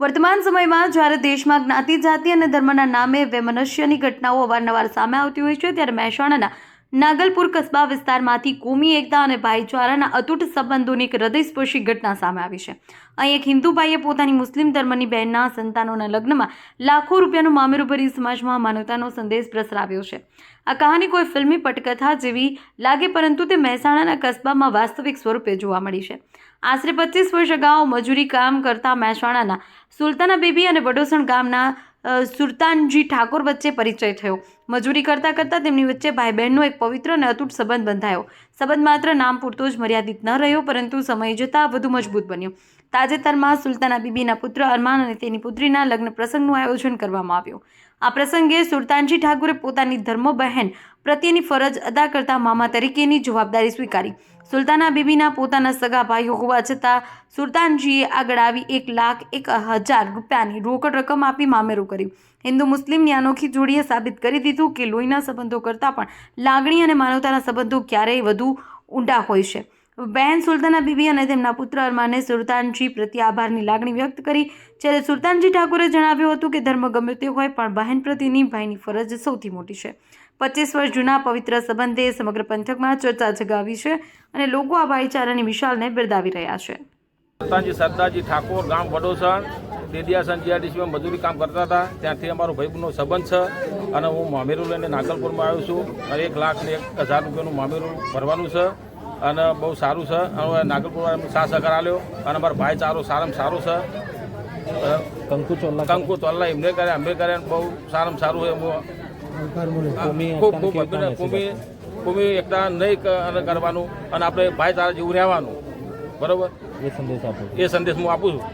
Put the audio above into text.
વર્તમાન સમયમાં જ્યારે દેશમાં જ્ઞાતિ, જાતિ અને ધર્મના નામે વેમનસ્યની ઘટનાઓ અવારનવાર સામે આવતી હોય છે, ત્યારે મહેસાણાના નાગલપુર કસ્બા વિસ્તારમાંથી કોમી એકતા અને ભાઈચારાના અતૂટ સંબંધોની એક હૃદયસ્પર્શી ઘટના સામે આવી છે. અહીં એક હિન્દુ ભાઈએ પોતાની મુસ્લિમ ધર્મની બહેનના સંતાનોના લગ્નમાં લાખો રૂપિયાનું મામેરું ભરી સમાજમાં માનવતાનો સંદેશ પ્રસરાવ્યો છે. આ કહાની કોઈ ફિલ્મી પટકથા જેવી લાગે, પરંતુ તે મહેસાણાના કસ્બામાં વાસ્તવિક સ્વરૂપે જોવા મળી છે. આશરે પચીસ વર્ષ અગાઉ મજૂરી કામ કરતા મહેસાણાના સુલતાના બેબી અને વડોસણ ગામના સુરતાનજી ઠાકોર વચ્ચે પરિચય થયો. મજૂરી કરતાં કરતાં તેમની વચ્ચે ભાઈ બહેનનો એક પવિત્ર અને અતૂટ સંબંધ બંધાયો. સંબંધ માત્ર નામ પૂરતો જ મર્યાદિત ન રહ્યો, પરંતુ સમય જતાં વધુ મજબૂત બન્યો. તાજેતરમાં સુલતાના બીબીના પુત્ર અરમાન અને તેની પુત્રીના લગ્ન પ્રસંગનું આયોજન કરવામાં આવ્યું. આ પ્રસંગે સુલતાનજી ઠાકુરે પોતાની ધર્મ બહેન પ્રત્યેની ફરજ અદા કરતા મામા તરીકેની જવાબદારી સ્વીકારી. સુલતાના બીબીના પોતાના સગા ભાઈઓ હોવા છતાં સુલતાનજીએ આગળ આવી એક લાખ એક હજાર રૂપિયાની રોકડ રકમ આપી મામેરું કર્યું. હિન્દુ મુસ્લિમની અનોખી જોડીએ સાબિત કરી દીધું કે લોહીના સંબંધો કરતાં પણ લાગણી અને માનવતાના સંબંધો ક્યારેય વધુ ઊંડા હોય છે. બહેન સુલતાના બીબી અને તેમના પુત્ર અરમાને સુલતાનજી પ્રત્યે આભારની લાગણી વ્યક્ત કરી, જ્યારે સુલતાનજી ઠાકોરે જણાવ્યું હતું કે ધર્મ ગમે તે હોય પણ બહેન પ્રત્યેની ભાઈની ફરજ સૌથી મોટી છે. પચીસ વર્ષ જૂના પવિત્ર સંબંધે સમગ્ર પંથકમાં ચર્ચા જગાવી છે અને લોકો આ ભાઈચારાની વિશાલને બિરદાવી રહ્યા છે. સરદારજી ઠાકોર ગામ વડોસણ દેદિયાસન જીઆરડીસીમાં મજૂરી કામ કરતા હતા. ત્યાંથી અમારો ભાઈબંધનો સંબંધ છે અને હું મામેરું લઈને નાગલપુરમાં આવ્યો છું અને એક લાખ ને એક હજાર રૂપિયાનું મામેરું ભરવાનું છે અને બહુ સારું છે. અને નાગલપુરમાં સાથ સહકાર આલ્યો અને અમારો ભાઈચારો સારામાં સારો છે. કંકુ ચોલ્લા કંકુ ચોલ્લા એમને કરે અમે કરે બહુ સારામાં સારું છે. ખૂબ ખૂબ ભૂમિ કુમી એકતા નહીં અને કરવાનું અને આપણે ભાઈચારા જેવું રહેવાનું. બરોબર? એ સંદેશ આપું. એ સંદેશ હું આપું છું.